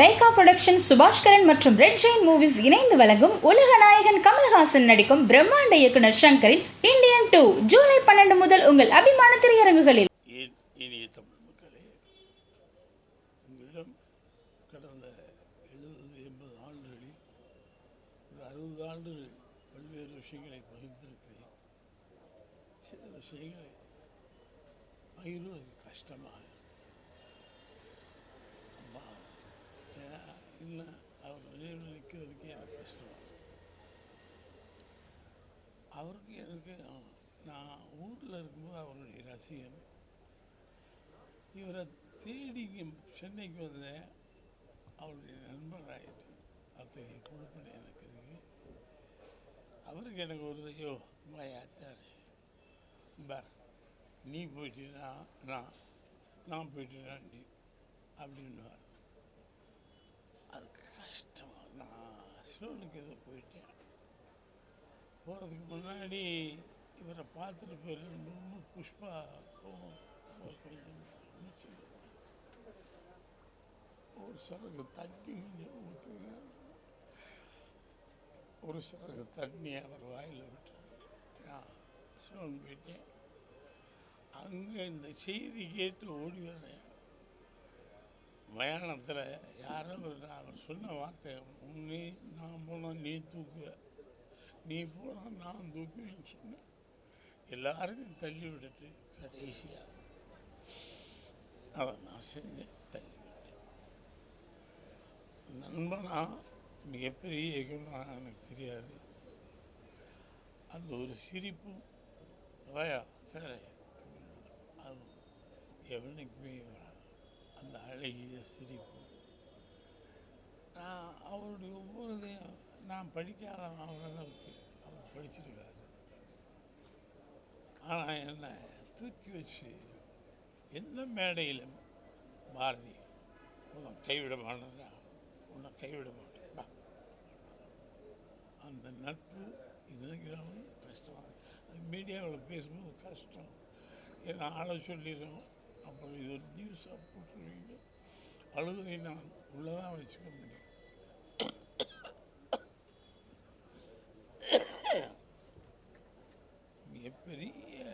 Lyca production Subaskaran மற்றும் red Jain movies இணைந்து வழங்கும் உலக நாயகன் கமல்ஹாசன் நடிக்கும் பிரம்மாண்ட இயக்குனர் சங்கரின் இந்தியன் டூ ஜூலை பன்னெண்டு முதல் உங்கள் அபிமான திரையரங்குகளில். இனிய தமிழ் மக்களே உங்களிடம் கடந்த எழுபது எண்பது ஆண்டுகளில் ஒரு அறுபது ஆண்டுகள் பல்வேறு விஷயங்களை பகிர்ந்திருக்கிறேன். சில விஷயங்களை பகிர்வது கஷ்டமாக இருக்கு. அம்மா ஏன்னா இன்னும் அவர் நினைவில் நிற்கிறதுக்கு எனக்கு கஷ்டமாக இருக்கு. அவருக்கு எனக்கு நான் ஊரில் இருக்கும்போது அவருடைய ரசிகன். இவரை தேடி சென்னைக்கு வந்தேன். அவருடைய நண்பராகிட்டு அத்தகைய கொடுப்பினை எனக்கு இருக்கு. அவருக்கு எனக்கு ஒரு ஐயோ மாயாச்சார் பார் நீ போயிட்டா நான் நான் போயிட்டேனா நீ. அப்படின்னுவார். கஷ்டமாக நான் சிவனுக்கு ஏதோ போயிட்டேன். போகிறதுக்கு முன்னாடி இவரை பார்த்துட்டு போய் ரெண்டு மூணு புஷ்பா ஒரு கொஞ்சம் ஒரு தண்ணி கொஞ்சம் ஊற்றுங்க ஒரு சிறகு தண்ணி அவர் வாயில் விட்டு நான் சிவன் போயிட்டேன். அங்கே இந்த செய்தி கேட்டு ஓடி வரேன் மயானத்தில் யாரோ ஒரு நான் சொன்ன வார்த்தை நீ நான் போனால் நீ தூக்குவ நீ போனால் நான் தூக்குவேன்னு சொன்னேன். எல்லாருக்கும் தள்ளி விட்டுட்டு கடைசியாக அதை நான் செஞ்சேன் தள்ளி விட்டேன். நண்பனா மிகப்பெரிய இயக்குனா எனக்கு தெரியாது. அந்த ஒரு சிரிப்பு. வயா தேவை அது எவனுக்குமே வராது. அந்த அழகிய சிரிப்பு. நான் அவருடைய ஒவ்வொருதையும் நான் படிக்காத அளவுக்கு அவர் படிச்சிருக்காரு. ஆனால் என்னை தூக்கி வச்சு எந்த மேடையிலும் பாரதி உன்னை கைவிட மாட்டேன் உன்னை கைவிட மாட்டேன். அந்த நட்பு இன்னைக்கும் கஷ்டம் அது மீடியாவில் பேசும்போது கஷ்டம். ஏன்னா ஆளை சொல்லிடுறோம். அப்புறம் இது ஒரு நியூஸாக போட்டுருவீங்க அழுகை நான் உள்ளதான் வச்சுக்க முடியும். மிகப்பெரிய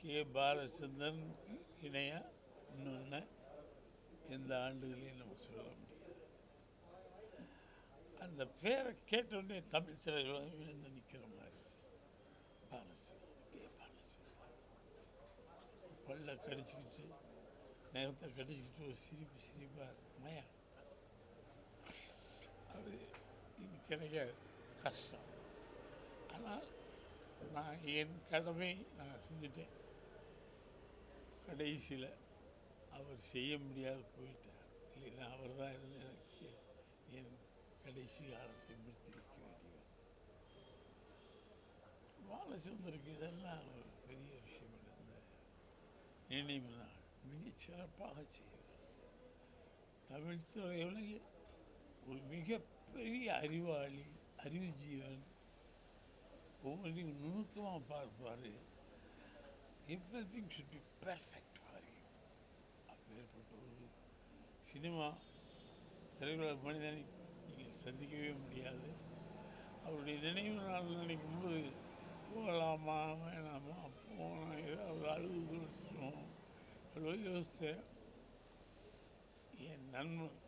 கே. பாலச்சந்திரனுக்கு இணையாக இன்னொன்று இந்த ஆண்டுகளையும் நம்ம சொல்ல முடியாது. அந்த பேரை கேட்டோடனே தமிழ் திரையுலகம் விழுந்து நிற்கிற மாதிரி பாலச்சந்தர் கே பாலச்சந்தர் பல்ல கடிச்சிக்கிட்டு நேரத்தை கடிச்சிக்கிட்டு ஒரு சிரிப்பு சிரிப்பாக மயா அது இது கிடைக்க கஷ்டம். ஆனால் நான் என் கடமை நான் செஞ்சுட்டேன். கடைசியில் அவர் செய்ய முடியாது போயிட்டார். இல்லைன்னா அவர் தான் இதில் எனக்கு என் கடைசி காலத்தை முடித்து வைக்க வேண்டியவர். பாலச்சந்தருக்கு இதெல்லாம் ஒரு பெரிய விஷயம். நினைவு நாள் மிகச் சிறப்பாக செய்வார் தமிழ் உலகில் ஒரு மிகப்பெரிய அறிவாளி அறிவு ஜீவன் ஒவ்வொன்றையும் நுணுக்கமாக பார்ப்பார். Everything should be perfect for you அப்பேற்பட்ட ஒரு சினிமா திரையுலக மனிதனை நீங்கள் சந்திக்கவே முடியாது. அவருடைய நினைவு நாள் நினைக்கும்போது போகலாமா? வேணாமா? போனால் ஏதாவது அழுகு குறிச்சிடும் அவ்வளோ யோசித்தேன் என் நண்பன்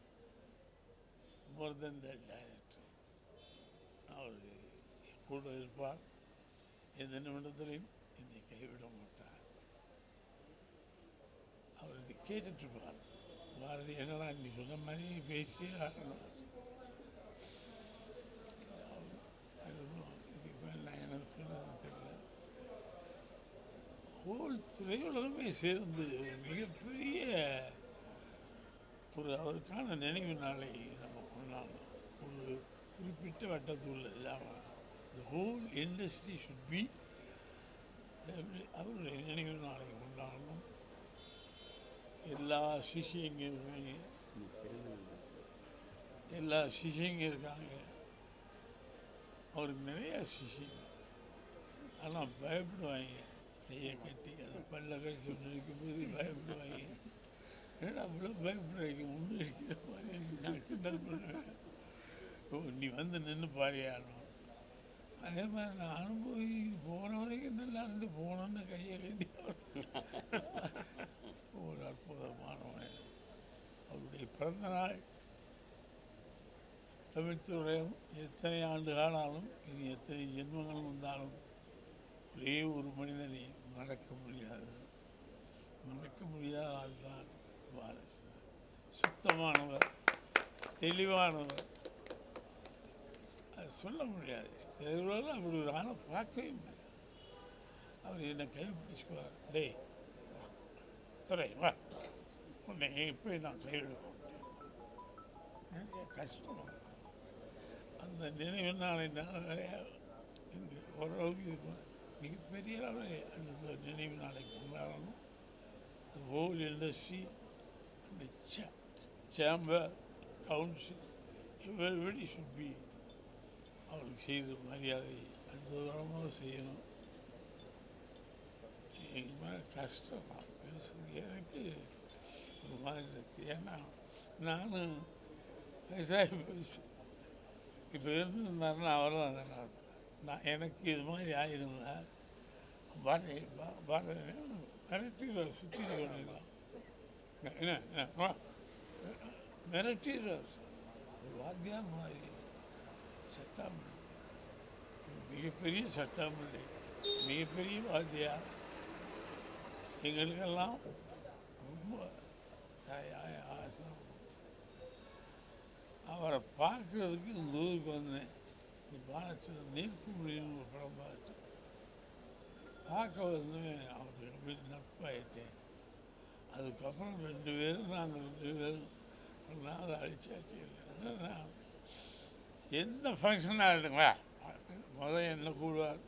மோர் தென் த டைரக்டர் அவர் கூட இருப்பார். எந்த நிமிடத்திலையும் என்னை கைவிட மாட்டார். அவர் இதை கேட்டுட்டு இருப்பார். பாரதி என்னடா நீ சொன்ன மாதிரி பேசி ஆடணும் அதுவும் இதுக்கு மேல் நான் எனக்கு சொல்றது தெரியல ஹோல் திரையுலகமே சேர்ந்து ஒரு மிகப்பெரிய ஒரு அவருக்கான நினைவு நாளை நம்ம கொண்டாடணும். ஒரு குறிப்பிட்ட வட்டத்துள்ள இல்லாமல் the whole industry should be அவருடைய நினைவு நாளை கொண்டாடணும். எல்லா சிஷியங்களுமே எல்லா சிஷியங்க இருக்காங்க அவருக்கு நிறைய சிஷியங்க ஆனால் பயப்படுவாங்க. கையை கட்டி அதை பல்ல கழிச்சு போது பயப்படுவாங்க ஏன்னா அவ்வளோ பயப்படுவாங்க ஒன்று இருக்கிற மாதிரி நான் கிண்டல் பண்ணுவேன் ஓ நீ வந்து நின்று பாரியாடணும் அதே மாதிரி நானும் போய் போன வரைக்கும் நல்லா இருந்து போனோன்னு கையை கட்டி ஒரு அற்புதமானவன் அவருடைய பிறந்த நாள் தமிழ்த்துறையும் எத்தனை ஆண்டு காலாலும் இனி எத்தனை ஜென்மங்கள் வந்தாலும் ஒரே ஒரு மனிதனை மறக்க முடியாது. மறக்க முடியாத ஆள் தான் வாரசு. சுத்தமானவர் தெளிவானவர். அது சொல்ல முடியாது. தெருவில் அப்படி ஒரு ஆளை பார்க்கவே முடியாது. அவர் என்னை கைப்பிடிச்சுக்குவார். டேய் துறை வா. உன்னை இப்போ நான் கைவிட மாட்டேன் நிறைய கஷ்டம். அந்த நினைவு நாளை நான் நிறையா ஓரளவுக்கு இருக்கும். மிகப்பெரிய அளவில் அந்த நினைவு நாளை கொண்டாடணும். The whole industry, the cha- chamber, council, everybody should be அவருக்கு செய்த மரியாதை அற்புதமாக செய்யணும். எங்கள் மேலே கஷ்டம். பேசுறது எனக்கு ஒரு மாதிரி இருக்குது ஏன்னா நானும் விவசாய பேசு இப்போ இருந்திருந்தாருன்னா அவரும் அதை நடத்துறேன் நான் எனக்கு இது மாதிரி ஆயிருந்தால் பாரதி பாரதி மிரட்டிடுற சுற்றி கொண்டிருக்கலாம் என்ன என்ன, வா. மிரட்டிடுற மாதிரி சட்டம் மிகப்பெரிய சட்டாமணி மிகப்பெரிய வாத்தியா. எங்களுக்கெல்லாம் ரொம்ப ஆசை. அவரை பார்க்கறதுக்கு இந்த ஊருக்கு வந்தேன். இந்த பாலத்தில் நீர்க்குமிழின்னு ஒரு படம் பார்த்து பார்க்க வந்து அவருக்கு ரொம்ப நட்பாயிட்டேன் அதுக்கப்புறம் ரெண்டு பேரும் நாங்கள் ரெண்டு பேரும் ஒரு நாள் அழிச்சாச்சு நான் எந்த ஃபங்க்ஷனாக இருக்குங்களா முதல் என்ன கூடுவார்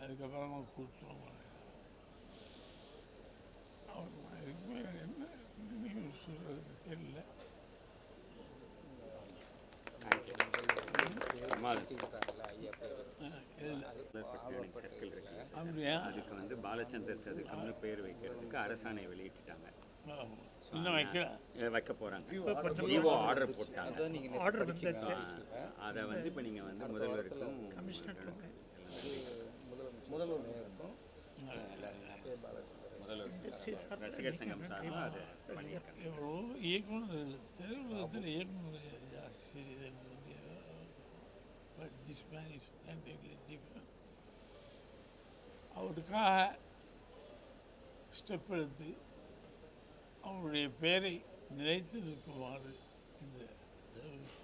அதுக்கப்புறமா கூட்டுவோம் அவர் எதுவுமே என்ன நீங்கள் சொல்கிறது தெரியல இதில் சர்க்கிள் இருக்கு அப்படியா அதுக்கு வந்து பாலச்சந்தர் சதுக்கம்னு பேர் வைக்கிறதுக்கு அரசாணை வெளியிட்டுட்டாங்க. இன்னும் வைக்க போறாங்க. ஜிஓ ஆர்டர் போட்டாங்க. ஆர்டர் வந்துச்சு அதை வந்து இப்போ நீங்க வந்து முதல்வருக்கும் முதல்வர் நேருக்கும் முதல்வர் ரசிகர் சங்கம் சார்பாக அதை பண்ணியிருக்காங்க. எவ்வளோ இயக்குனர் திரையுலகத்தில் இயக்குனர் ஜாஸ்தி but this man is different அவருக்காக ஸ்டெப் எடுத்து அவருடைய பெயரை நிலைத்து நிற்குமாறு இந்த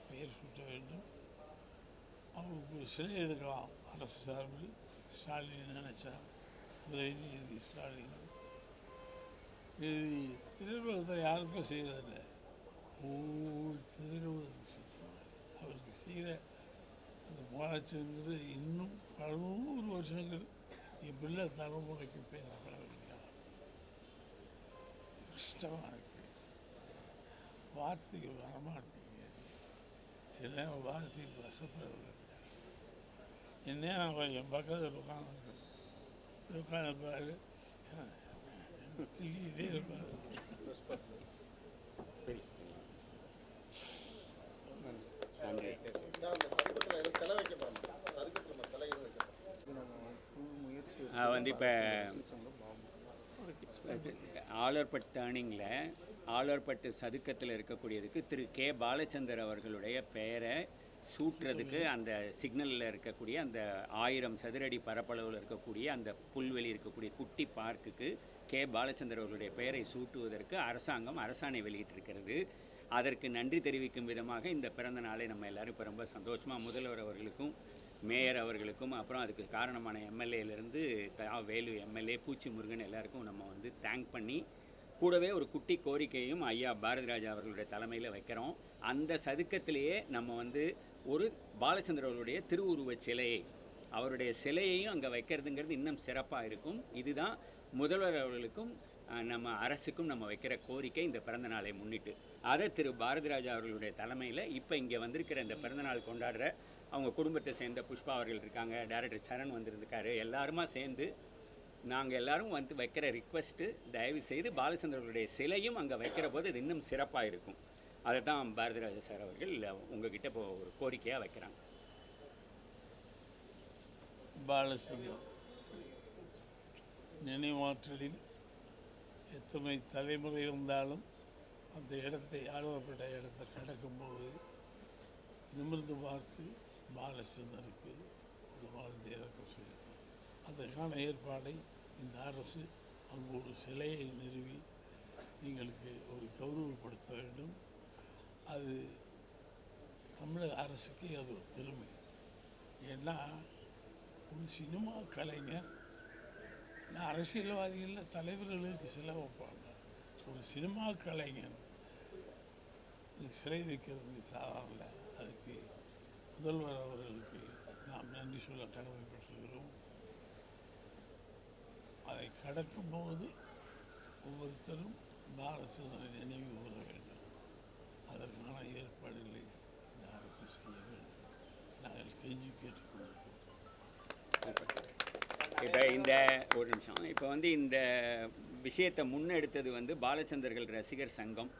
பெயர் சுட்ட வேண்டும் அவருக்கு சிலை எடுக்கலாம் அரசு சார்பில் ஸ்டாலின் நினைச்சார் உதயநிதி ஸ்டாலின் இது திருவிழத்தை யாருக்கும் செய்வதில்லை ஒவ்வொரு திருவிழத்தை அவருக்கு செய்கிற அந்த இன்னும் பல நூறு வருஷங்கள். என் பிள்ளை தலைமுறைக்கு பேசப்பட வேண்டிய கஷ்டமாக இருக்கு. வார்த்தைக்கு வரமாட்டேங்க சில நேரம் வார்த்தைக்கு வசப்படுறது என்ன அவன் என் பக்கத்தில் உட்காந்து உட்காந்து பாரு இதே இருப்பாரு நன்றி சார் அந்த பக்கத்தில் எதுவும் சிலை வைக்க போகிறோம் அதுக்கு நம்ம சிலை எதுவும் வைக்க போகிறோம் ஆஹ் வந்து இப்போ ஆலர்பட் டேர்னிங்கில் ஆலர்பட்டு சதுக்கத்தில் இருக்கக்கூடியதுக்கு திரு கே. பாலச்சந்தர் அவர்களுடைய பெயரை சூட்டுறதுக்கு அந்த சிக்னலில் இருக்கக்கூடிய அந்த ஆயிரம் சதுரடி பரப்பளவில் இருக்கக்கூடிய அந்த புல்வெளி இருக்கக்கூடிய குட்டி பார்க்குக்கு கே. பாலச்சந்தர் அவர்களுடைய பெயரை சூட்டுவதற்கு அரசாங்கம் அரசாணை வெளியிட்டிருக்கிறது. அதற்கு நன்றி தெரிவிக்கும் விதமாக இந்த பிறந்த நாளை நம்ம எல்லாரும் இப்போ ரொம்ப சந்தோஷமாக முதல்வர் அவர்களுக்கும் மேயர் அவர்களுக்கும் அப்புறம் அதுக்கு காரணமான எம்எல்ஏலேருந்து வேலு எம்எல்ஏ பூச்சி முருகன் எல்லாருக்கும் நம்ம வந்து தேங்க் பண்ணி கூடவே ஒரு குட்டி கோரிக்கையும் ஐயா பாரதிராஜா அவர்களுடைய தலைமையில் வைக்கிறோம். அந்த சதுக்கத்திலேயே நம்ம வந்து ஒரு பாலச்சந்திர அவர்களுடைய திருவுருவச் சிலையை அவருடைய சிலையையும் அங்கே வைக்கிறதுங்கிறது இன்னும் சிறப்பாக இருக்கும். இதுதான் முதல்வர் அவர்களுக்கும் நம்ம அரசுக்கும் நம்ம வைக்கிற கோரிக்கை இந்த பிறந்த நாளை முன்னிட்டு. அதை திரு பாரதிராஜா அவர்களுடைய தலைமையில் இப்போ இங்கே வந்திருக்கிற இந்த பிறந்தநாள் கொண்டாடுற அவங்க குடும்பத்தை சேர்ந்த புஷ்பா அவர்கள் இருக்காங்க டைரக்டர் சரண் வந்திருக்காரு எல்லாருமா சேர்ந்து நாங்கள் எல்லாரும் வந்து வைக்கிற ரிக்வெஸ்ட்டு தயவு செய்து பாலச்சந்திரனுடைய சிலையும் அங்கே வைக்கிற போது இது இன்னும் சிறப்பாக இருக்கும். அதை தான் பாரதிராஜ சார் அவர்கள் உங்ககிட்ட இப்போ ஒரு கோரிக்கையாக வைக்கிறாங்க. பாலச்சந்திரன் நினைவாற்றலில் எத்தனை தலைமுறை இருந்தாலும் அந்த இடத்தை ஆழ்வப்பட்ட இடத்தை கடக்கும்போது நிமிர்ந்து பார்த்து பாலச்சந்தருக்கு ஒரு வாழ்ந்து இறக்க சொல்லி. அதற்கான ஏற்பாடை இந்த அரசு அங்கு ஒரு சிலையை நிறுவி எங்களுக்கு ஒரு கௌரவப்படுத்த வேண்டும். அது தமிழக அரசுக்கு அது ஒரு பெருமை ஏன்னா ஒரு சினிமா கலைஞர் நான் அரசியல்வாதிகளில் தலைவர்களுக்கு சிலை வைப்பாங்க. ஒரு சினிமா கலைஞர் சிலை வைக்கிறது சாதாரண முதல்வர் அவர்களுக்கு நாம் நன்றி சொல்ல கடமைப்பட்டிருக்கிறோம். அதை கடக்கும்போது ஒவ்வொருத்தரும் பாரதனை நினைவு கூற வேண்டும். அதற்கான ஏற்பாடுகளை இந்த அரசு செய்ய வேண்டும். நாங்கள் கெஞ்சி கேட்டுக்கொண்டிருக்கிறோம். இப்போ இந்த ஒரு நிமிஷம். இப்போ வந்து இந்த விஷயத்தை முன்னெடுத்தது வந்து பாலச்சந்தர்கள் ரசிகர் சங்கம்.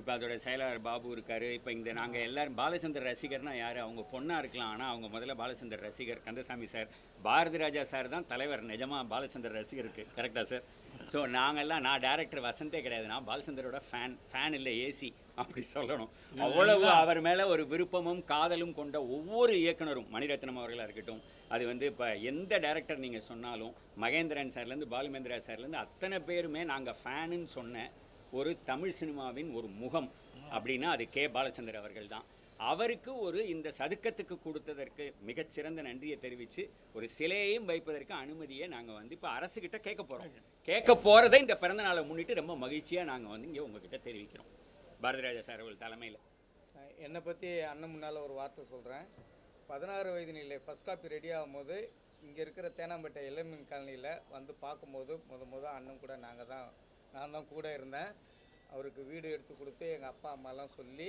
இப்போ அதோட செயலாளர் பாபு இருக்காரு. இப்போ இந்த நாங்கள் எல்லாரும் பாலச்சந்தர் ரசிகர்னா யார்? அவங்க பொண்ணாக இருக்கலாம். ஆனால் அவங்க முதல்ல பாலச்சந்தர் ரசிகர் கந்தசாமி சார். பாரதி ராஜா சார் தான் தலைவர். நிஜமாக பாலச்சந்தர் ரசிகருக்கு. கரெக்டாக சார் ஸோ நாங்கெல்லாம் நான் டேரக்டர் வசந்தே கிடையாது. நான் பாலச்சந்தரோட ஃபேன் ஃபேன் இல்லை ஏசி அப்படி சொல்லணும். அவ்வளவு அவர் மேலே ஒரு விருப்பமும் காதலும் கொண்ட ஒவ்வொரு இயக்குனரும் மணிரத்னம் அவர்களாக இருக்கட்டும். அது வந்து இப்போ எந்த டேரக்டர் நீங்கள் சொன்னாலும் மகேந்திரன் சார்லேருந்து பாலுமேந்திரா சார்லேருந்து அத்தனை பேருமே நாங்கள் ஃபேனுன்னு சொன்ன ஒரு தமிழ் சினிமாவின் ஒரு முகம் அப்படின்னா அது கே. பாலச்சந்தர் அவர்கள் தான் அவருக்கு ஒரு இந்த சதுக்கத்துக்கு கொடுத்ததற்கு மிகச்சிறந்த நன்றியை தெரிவித்து ஒரு சிலையையும் வைப்பதற்கு அனுமதியை நாங்கள் வந்து இப்போ அரசுக்கிட்ட கேட்க போகிறோம் கேட்க போகிறதை இந்த பிறந்த நாளை முன்னிட்டு ரொம்ப மகிழ்ச்சியாக நாங்கள் வந்து இங்கே உங்ககிட்ட தெரிவிக்கிறோம். பாரதிராஜா சார் அவர்கள் தலைமையில். என்னை பற்றி அண்ணன் முன்னால் ஒரு வார்த்தை சொல்கிறேன் பதினாறு வயது நிலை ஃபஸ்ட் காப்பி ரெடி ஆகும்போது இங்கே இருக்கிற தேனாம்பேட்டை இளமின் காலனியில் வந்து பார்க்கும்போது முத முத அண்ணன் கூட நாங்கள் தான் நான் தான் கூட இருந்தேன். அவருக்கு வீடு எடுத்து கொடுத்து எங்கள் அப்பா அம்மாலாம் சொல்லி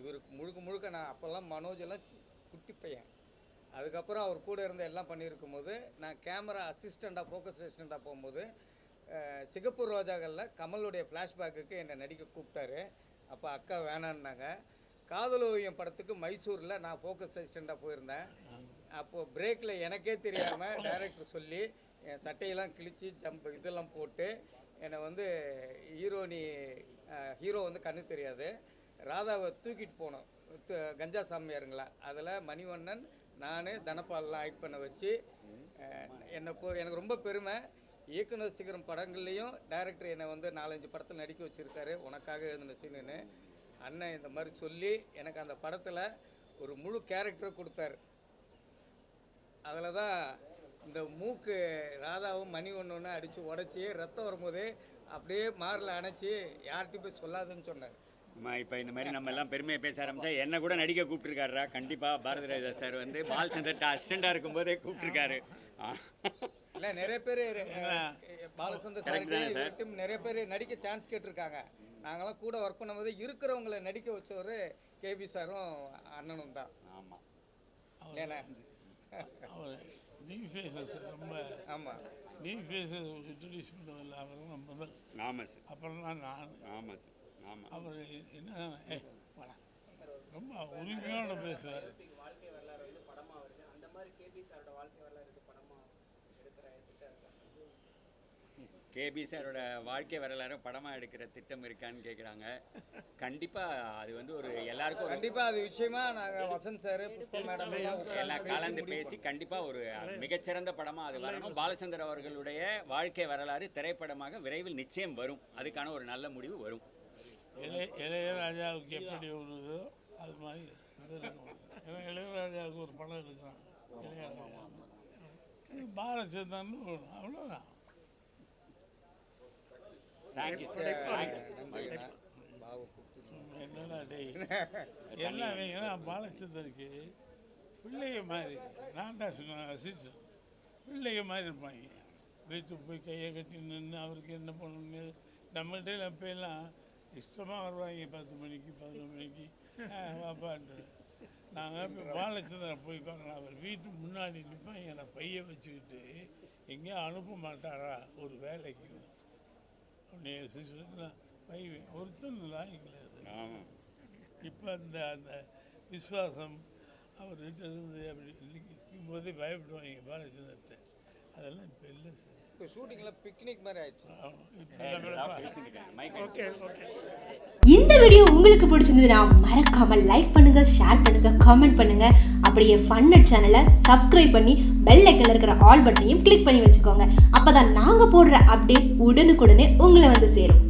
இவருக்கு முழுக்க முழுக்க நான் அப்போல்லாம் மனோஜ் எல்லாம் குட்டி பையன். அதுக்கப்புறம் அவர் கூட இருந்து எல்லாம் பண்ணியிருக்கும் போது நான் கேமரா அசிஸ்டண்ட்டாக ஃபோக்கஸ் அசிஸ்டண்ட்டாக போகும்போது சிகப்பூர் சிகப்பு ரோஜாக்களில் கமலுடைய ஃப்ளாஷ்பேக்குக்கு என்னை நடிக்க கூப்பிட்டாரு. அப்போ அக்கா வேணான்னாங்க. காதல் ஓவியம் படத்துக்கு மைசூரில் நான் ஃபோக்கஸ் அசிஸ்டண்ட்டாக போயிருந்தேன். அப்போது பிரேக்கில் எனக்கே தெரியாமல் டைரக்டர் சொல்லி என் சட்டையெல்லாம் கிழித்து ஜம்ப் இதெல்லாம் போட்டு என்னை வந்து ஹீரோனி ஹீரோ வந்து கண்ணு தெரியாது. ராதாவை தூக்கிட்டு போனோம். கஞ்சா சாமியாருங்களா? அதில் மணிவண்ணன் நான் தனபாலெலாம் ஆக்ட் பண்ண வச்சு என்னை போ எனக்கு ரொம்ப பெருமை. இயக்குனர் சீக்கிரம் படங்கள்லேயும் டைரக்டர் என்னை வந்து நாலஞ்சு படத்தில் நடிக்க வச்சுருக்காரு. உனக்காக எழுதின சீனுன்னு. அண்ணன் இந்த மாதிரி சொல்லி எனக்கு அந்த படத்தில் ஒரு முழு கேரக்டரை கொடுத்தாரு. அதில் தான் இந்த மூக்கு ராதாவும் மணி ஒன்று ஒன்று அடித்து உடச்சி ரத்தம் வரும்போது அப்படியே மாரில் அணைச்சி யார்கிட்டையும் போய் சொல்லாதுன்னு சொன்னார். இப்போ இந்த மாதிரி நம்ம எல்லாம் பெருமையை பேச ஆரம்பிச்சா என்ன கூட நடிக்க கூப்பிட்டுருக்காருடா. கண்டிப்பாக பாரதிராஜா சார் வந்து பாலச்சந்தர்ட்ட அசிஸ்டண்டாக இருக்கும்போதே கூப்பிட்டுருக்காரு. இல்லை நிறைய பேர் பாலச்சந்தர் தானே சார்? sir? டீம் நிறைய பேர் நடிக்க சான்ஸ் கேட்டிருக்காங்க. நாங்களாம் கூட ஒர்க் பண்ணும்போது இருக்கிறவங்கள நடிக்க வச்சவர் கேபி சாரும் அண்ணனும் தான். ஆமா. ஏன்னா நியூ ஃபேஸஸ் ரொம்ப ஆமாம் நியூ ஃபேஸஸ் இன்ட்ரடியூஸ் பண்ணதில்லை அவர் தான் முதல் ஆமா சார் அப்புறம் தான். நான். ஆமா சார். ஆமா அவர் என்ன ஏ வாடா. ரொம்ப உரிமையோட பேசுவார் கேபி சாரோட வாழ்க்கை வரலாறு படமா எடுக்கிற திட்டம் இருக்கான்னு கேக்குறாங்க. கண்டிப்பா அது வந்து ஒரு எல்லாருக்கும் கண்டிப்பாக அது விஷயமா நாங்கள் வசந்த் சார் புஷ்பா மேடம் எல்லாம் கலந்து பேசி கண்டிப்பா ஒரு மிகச்சிறந்த படமா அது வரணும். பாலச்சந்தர் அவர்களுடைய வாழ்க்கை வரலாறு திரைப்படமாக விரைவில் நிச்சயம் வரும். அதுக்கான ஒரு நல்ல முடிவு வரும். இளைய இளையராஜாவுக்கு எப்படி ஒரு இதோ அது மாதிரி. ஏன்னா இளையராஜாவுக்கு ஒரு படம் எடுக்கிறான். இளையராஜா பாலச்சந்திரன் அவ்வளோதான் தேங்க்யூ என்னடா டேய்? ஏன்னா பாலச்சந்தருக்கு பிள்ளைய மாதிரி. நான் தான் சொன்னேன் பிள்ளைய மாதிரி இருப்பாங்க. வீட்டுக்கு போய் கையை கட்டி நின்று அவருக்கு என்ன பண்ணணுங்க நம்மகிட்ட அப்போ எல்லாம் இஷ்டமாக வருவாங்க. பத்து மணிக்கு பதினொரு மணிக்கு. வாப்பான்ட்டு. நாங்கள் இப்போ பாலச்சந்திரன் போய் உட்காரலாம் அவர் வீட்டுக்கு முன்னாடி நிற்பாங்க என்னை பைய வச்சுக்கிட்டு எங்கேயும் அனுப்ப மாட்டாரா ஒரு வேலைக்கு? உன்னை ஒருத்தன் லாய்க்கல ஆமாம் இப்போ அந்த அந்த விசுவாசம் அவர்கிட்ட இருந்து அப்படி நிற்கும் போதே பயப்படுவாங்க பாலச்சந்திரத்தை அதெல்லாம் இப்போ இல்லை சார். இப்போ ஷூட்டிங்கில் பிக்னிக் மாதிரி ஆயிடுச்சு. ஆமா, இப்ப நம்ம பேசிட்டு மைக் ஓகே ஓகே. இந்த வீடியோ உங்களுக்கு பிடிச்சிருந்ததுன்னா மறக்காம லைக் பண்ணுங்க ஷேர் பண்ணுங்க காமெண்ட் பண்ணுங்க. அப்படியே ஃபன்னட் சேனலை சப்ஸ்கிரைப் பண்ணி பெல் ஐக்கன்ல இருக்கிற ஆல் பட்டனையும் கிளிக் பண்ணி வச்சுக்கோங்க. அப்பதான் நாங்க போடுற அப்டேட்ஸ் உடனுக்குடனே உங்களை வந்து சேரும்.